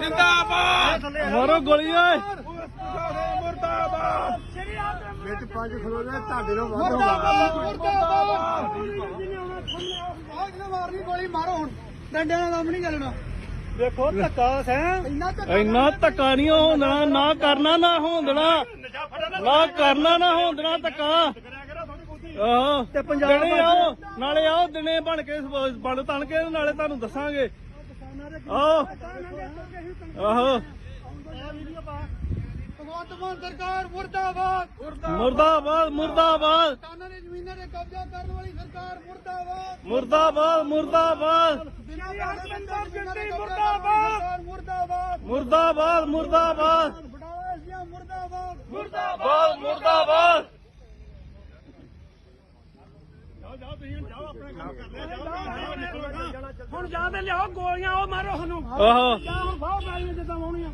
ਜਿੰਦਾਬਾਦ ਮਾਰੋ ਗੋਲੀ ਓਏ। ਮੁਰਦਾਬਾਦ ਸ਼੍ਰੀ ਆਦਮ ਵਿੱਚ ਪੰਜ ਖਲੋਣੇ ਤੁਹਾਡੇ ਨਾਲ ਵੱਧ ਹੋਗਾ ਮੁਰਦਾਬਾਦ। ਜਿਹਨੇ ਆਉਣਾ ਸਾਹਮਣੇ ਆਓ ਬਾਹਰ ਨਾ ਮਾਰਨੀ ਗੋਲੀ ਮਾਰੋ ਹੁਣ। ਡੰਡੇ ਨਾਲ ਕੰਮ ਨਹੀਂ ਚੱਲਣਾ। ਦੇਖੋ ਧੱਕਾ ਹੈ ਇੰਨਾ ਧੱਕਾ ਨਹੀਂ ਹੋਣਾ ਨਾ ਕਰਨਾ ਨਾ ਹੋਂਦਣਾ। ਨਾ ਕਰਨਾ ਨਾ ਹੋਂਦਣਾ ਧੱਕਾ। ਆਹੋ। ਤੇ ਪੰਜਾਬ ਦਿਨੇ ਆਓ ਨਾਲੇ ਆਓ ਦਿਨੇ ਬਣ ਕੇ ਸ- ਬਣ ਤਣ ਕੇ ਨਾਲੇ ਤੁਹਾਨੂੰ ਦੱਸਾਂਗੇ। ਆਓ ਆਹੋ। ਭਗਵੰਤ ਮਾਨ ਸਰਕਾਰ ਮੁਰਦਾਬਾਦ ਮੁਰਦਾਬਾਦ ਮੁਰਦਾਬਾਦ ਕਿਸਾਨਾਂ ਦੇ ਜ਼ਮੀਨਾਂ ਤੇ ਕਬਜ਼ਾ ਕਰਨ ਵਾਲੀ ਸਰਕਾਰ ਮੁਰਦਾਬਾਦ ਮੁਰਦਾਬਾਦ ਮੁਰਦਾਬਾਦ ਹਰਮਿੰਦਰ ਜਿੱਤੀ ਮੁਰਦਾਬਾਦ ਮੁਰਦਾਬਾਦ ਮੁਰਦਾਬਾਦ ਮੁਰਦਾਬਾਦ ਬਟਾਲਾ ਐਸੀਆਂ ਮੁਰਦਾਬਾਦ ਮੁਰਦਾਬਾਦ ਮੁਰਦਾਬਾਦ ਹੁਣ ਜਾਂ ਤੇ ਲਿਆਓ ਗੋਲੀਆਂ ਉਹ ਮਾਰੋ ਸਾਨੂੰ ਆਹੋ ਜਾਂ ਹੁਣ ਬਾਹਰ ਮਾਰੀਆਂ ਜਿੱਦਾਂ ਆਉਣੀਆਂ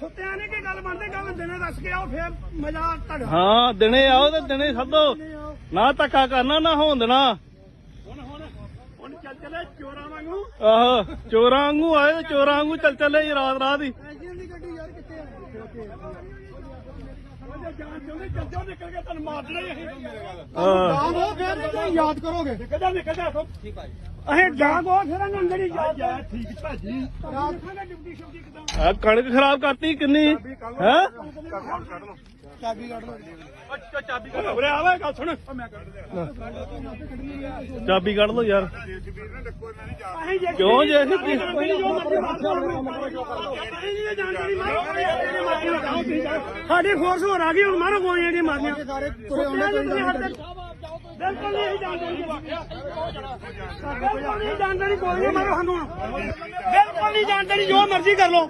ਸੁੱਤਿਆਂ ਨੇ ਕੀ ਗੱਲ ਬਣਦੀ ਗੱਲ ਦਿਨੇ ਦੱਸ ਕੇ ਆਓ ਫੇਰ ਮਜ਼ਾ ਤੁਹਾਡਾ। ਹਾਂ ਦਿਨੇ ਆਓ ਤੇ ਦਿਨੇ ਸੱਦੋ। ਨਾ ਧੱਕਾ ਕਰਨਾ ਨਾ ਹੋਂਦਣਾ ਹੁਣ ਹੁਣ ਹੁਣ ਚੱਲ ਚਲੇ ਚੋਰਾਂ ਵਾਂਗੂ। ਆਹੋ ਚੋਰਾਂ ਵਾਂਗੂ ਆਏ ਤੇ ਚੋਰਾਂ ਵਾਂਗੂ ਚੱਲ ਚੱਲੇ ਜੀ ਰਾਤ ਰਾਤ ਹੀ। ਐਜੀਆਂ ਦੀ ਗੱਡੀ ਯਾਰ ਕਿੱਥੇ ਆ? ਜਾਨ ਚਾਹੁੰਦੇ ਚੱਲ ਜਾਓ ਨਿਕਲ ਕੇ ਤੁਹਾਨੂੰ ਮਾਰ ਦੇਣਾ ਅਸੀਂ। ਹਾਂ। ਹੋ ਫੇਰ ਯਾਦ ਕਰੋਗੇ? ਨਿਕਲ ਜਾ ਨਿਕਲ ਜਾ ਠੀਕ ਆ ਅਸੀਂ ਡਾਂਗ ਹੋ ਫਿਰ ਇਹਨਾਂ ਨੂੰ ਜਿਹੜੀ ਯਾਦ ਆ ਠੀਕ ਭਾਜੀ ਕਿਦਾਂ ਆ ਕਣਕ ਖਰਾਬ ਕਰਤੀ ਕਿੰਨੀ ਹੈ ਚਾਬੀ ਕੱਢ ਲਓ ਅੱਛਾ ਚਾਬੀ ਕੱਢ ਉਰੇ ਆਵੇ ਗੱਲ ਸੁਣ ਚਾਬੀ ਕੱਢ ਲੋ ਯਾਰ ਜੇ ਕਿਉਂ ਜੇ ਅਸੀਂ ਕੀ- ਸਾਡੀ ਫੋਰਸ ਹੋਰ ਆ ਗਈ ਹੁਣ ਮਾਰੋ ਗੋਲੀਆਂ ਦੀ ਮਾਰਨੀਆਂ ਸਾਰੇ ਤੁਰੇ ਆਉਂਦੇ ਬਿਲਕੁਲ ਨਹੀਂ ਜਾਣਦੇ ਨਹੀਂ ਬਿਲਕੁਲ ਨਹੀਂ ਜਾਣਦੇ ਨਹੀਂ ਗੋਲੀਆਂ ਮਾਰੋ ਸਾਨੂੰ ਬਿਲਕੁਲ ਨਹੀਂ ਜਾਣਦੇ ਨਹੀਂ ਜੋ ਮਰਜ਼ੀ ਕਰ ਲਓ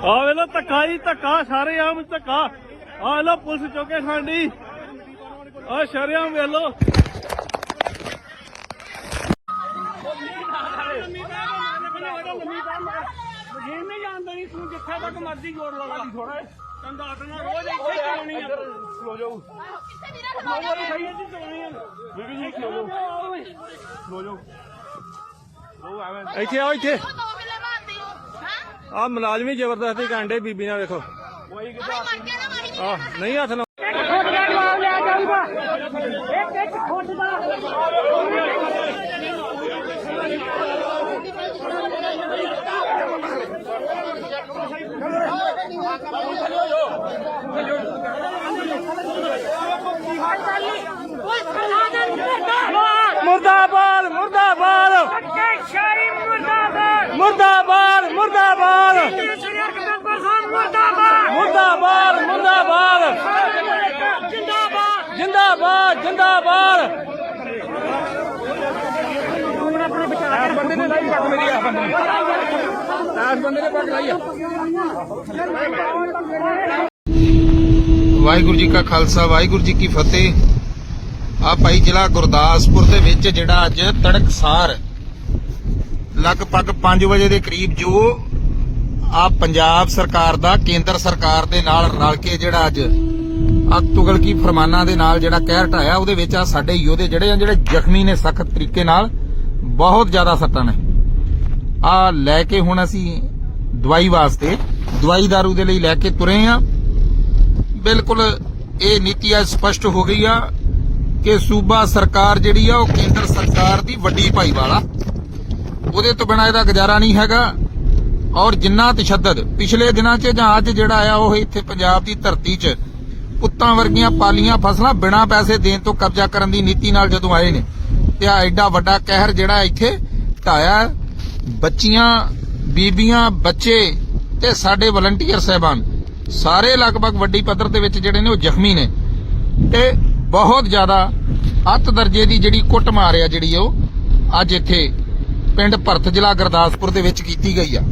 ਆ ਵੇਲੋ ਧੱਕਾ ਹੀ ਧੱਕਾ, ਸਾਰੇ ਆਮ ਧੱਕਾ। ਆ ਵੇਲੋ ਪੁਲਿਸ ਚੌਕੇ ਖਾਂਡੀ ਆ ਸ਼ਰਿਆਮ ਵੇਲੋ ਮਸ਼ੀਨ ਨਹੀਂ ਜਾਣਦਾ ਨਹੀਂ ਤੂੰ ਜਿੱਥੇ ਤੱਕ ਮਰਜ਼ੀ ਜੋੜ ਲਾ ਥੋੜਾ ਕੰਦਾ ਆਟਣਾ ਰੋਜ਼ ਇੱਥੇ ਚਲਾਉਣੀ ਆ ਖਲੋ ਜਾਓ ਕਿੱਥੇ ਵੀਰੇ ਖਲੋ ਜਾ ਸਹੀ ਇੱਥੇ ਚਲਾਉਣੀ ਆ ਬੀਬੀ ਜੀ ਖਲੋ ਜਾਓ ਖਲੋ ਜਾਓ ਉਹ ਆਵੇਂ ਇੱਥੇ ਆਓ, ਇੱਥੇ। ਆ ਮੁਲਾਜ਼ਮੀ ਜ਼ਬਰਦਸਤੀ ਕਾਂਡੇ ਬੀਬੀ ਨਾਲ ਵੇਖੋ। ਅਰੇ ਮਰ ਗਿਆ ਨਾ ਮਾਰੀ ਆ ਨਹੀਂ ਹੱਥ ਨਾ ਮੁਰਦਾਬਾਦ ਮੁਰਦਾਬਾਦ। ਮੁਰਦਾਬਾਦ। ਮੁਰਦਾਬਾਦ ਮੁਰਦਾਬਾਦ। ਮੁਰਦਾਬਾਦ ਜਿੰਦਾਬਾਦ ਜਿੰਦਾਬਾਦ। ਬੰਦੇ ਨੇ ਲਾਈ ਪੱਗ ਮੇਰੀ ਆ ਬੰਦੇ ਨੇ ਆਸ ਬੰਦੇ ਨੇ ਪੱਗ ਲਾਈ ਆ ਵਾਹਿਗੁਰੂ ਜੀ ਕਾ ਖਾਲਸਾ, ਵਾਹਿਗੁਰੂ ਜੀ ਕੀ ਫਤਿਹ। ਆ ਭਾਈ ਜ਼ਿਲ੍ਹਾ ਗੁਰਦਾਸਪੁਰ ਦੇ ਵਿੱਚ ਜਿਹੜਾ ਅੱਜ ਤੜਕਸਾਰ ਲਗਭਗ 5 ਵਜੇ ਦੇ ਕਰੀਬ ਜੋ ਆ ਪੰਜਾਬ ਸਰਕਾਰ ਦਾ, ਕੇਂਦਰ ਸਰਕਾਰ ਦੇ ਨਾਲ ਰਲ ਕੇ ਜਿਹੜਾ ਅੱਜ ਆ ਤੁਗਲਕੀ ਫਰਮਾਨਾਂ ਦੇ ਨਾਲ ਜਿਹੜਾ ਕਹਿਰ ਢਾਇਆ, ਉਹਦੇ ਵਿੱਚ ਆ ਸਾਡੇ ਯੋਧੇ ਜਿਹੜੇ ਆ, ਜਿਹੜੇ ਜ਼ਖਮੀ ਨੇ ਸਖਤ ਤਰੀਕੇ ਨਾਲ, ਬਹੁਤ ਜ਼ਿਆਦਾ ਸੱਟਾਂ ਨੇ। ਆ ਲੈ ਕੇ ਹੁਣ ਅਸੀਂ ਦਵਾਈ ਵਾਸਤੇ, ਦਵਾਈ ਦਾਰੂ ਦੇ ਲਈ ਲੈ ਕੇ ਤੁਰੇ ਆ। ਬਿਲਕੁਲ ਇਹ ਨੀਤੀ ਅੱਜ ਸਪਸ਼ਟ ਹੋ ਗਈ ਆ ਕਿ ਸੂਬਾ ਸਰਕਾਰ ਜਿਹੜੀ ਆ, ਉਹ ਕੇਂਦਰ ਸਰਕਾਰ ਦੀ ਵੱਡੀ ਭਾਈਵਾਲ। ਆ ਉਹਦੇ ਤੋਂ ਬਿਨਾਂ ਇਹਦਾ ਗੁਜ਼ਾਰਾ ਨਹੀਂ ਹੈਗਾ। ਔਰ ਜਿੰਨਾ ਤਸ਼ੱਦਦ ਪਿਛਲੇ ਦਿਨਾਂ 'ਚ ਜਾਂ ਅੱਜ ਜਿਹੜਾ ਆ ਉਹ ਇੱਥੇ ਪੰਜਾਬ ਦੀ ਧਰਤੀ 'ਚ ਪੁੱਤਾਂ ਵਰਗੀਆਂ ਪਾਲੀਆਂ ਫਸਲਾਂ ਬਿਨਾਂ ਪੈਸੇ ਦੇਣ ਤੋਂ ਕਬਜ਼ਾ ਕਰਨ ਦੀ ਨੀਤੀ ਨਾਲ ਜਦੋਂ ਆਏ ਨੇ, ਤੇ ਆ ਐਡਾ ਵੱਡਾ ਕਹਿਰ ਜਿਹੜਾ ਇੱਥੇ ਢਾਇਆ ਬੱਚੀਆਂ, ਬੀਬੀਆਂ, ਬੱਚੇ ਤੇ ਸਾਡੇ ਵਲੰਟੀਅਰ ਸਹਿਬਾਨ, ਸਾਰੇ ਲਗਭਗ ਵੱਡੀ ਪੱਧਰ ਦੇ ਵਿੱਚ ਜਿਹੜੇ ਨੇ ਉਹ ਜ਼ਖਮੀ ਨੇ। ਤੇ ਬਹੁਤ ਜ਼ਿਆਦਾ ਅੱਤ ਦਰਜੇ ਦੀ ਜਿਹੜੀ ਕੁੱਟ ਮਾਰਿਆ ਜਿਹੜੀ ਉਹ ਅੱਜ ਇੱਥੇ ਪਿੰਡ ਭਰਤ ਜ਼ਿਲ੍ਹਾ ਗੁਰਦਾਸਪੁਰ ਦੇ ਵਿੱਚ ਕੀਤੀ ਗਈ ਆ।